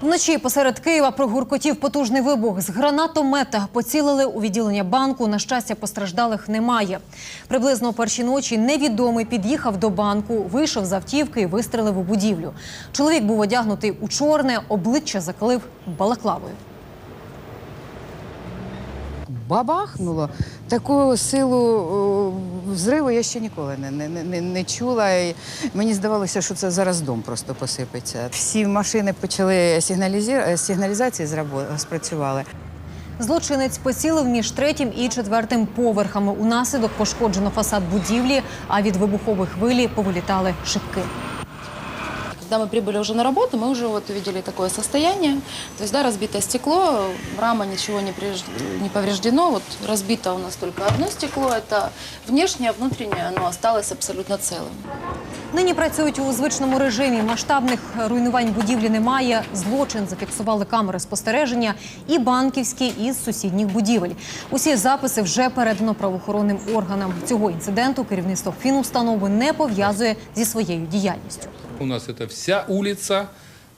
Вночі посеред Києва прогуркотів потужний вибух. З гранатомета поцілили у відділення банку. На щастя, постраждалих немає. Приблизно о першій ночі невідомий під'їхав до банку, вийшов з автівки і вистрелив у будівлю. Чоловік був одягнутий у чорне, обличчя закалив балаклавою. Бабахнуло. Таку силу взриву я ще ніколи не, не, не, не чула. І мені здавалося, що це зараз дом просто посипеться. Всі машини почали сигналізі... сигналізації зрабо- спрацювали. Злочинець поцілив між третім і четвертим поверхами. Унаслідок пошкоджено фасад будівлі, а від вибухової хвилі повилітали шибки Когда мы прибыли уже на работу, мы уже вот увидели такое состояние. То есть, да, разбитое стекло, рама ничего не, преж- не повреждено. Вот разбито у нас только одно стекло. Это внешнее, а внутреннее, оно осталось абсолютно целым. Нині працюють у звичному режимі. Масштабних руйнувань будівлі немає. Злочин зафіксували камери спостереження і банківські, і з сусідніх будівель. Усі записи вже передано правоохоронним органам. Цього інциденту керівництво фінустанови не пов'язує зі своєю діяльністю. У нас це вся улица,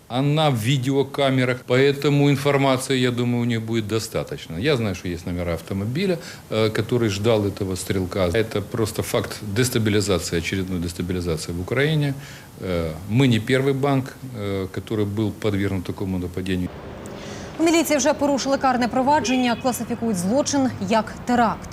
она в видеокамерах, поэтому информации, я думаю, у них будет достаточно. Я знаю, что есть номера автомобиля, э, который ждал этого стрелка. Это просто факт дестабилизации, очередной дестабилизации в Украине. Э, Мы не первый банк, э, который был подвергнут такому нападению. У міліції вже порушили карне провадження, класифікують злочин як теракт.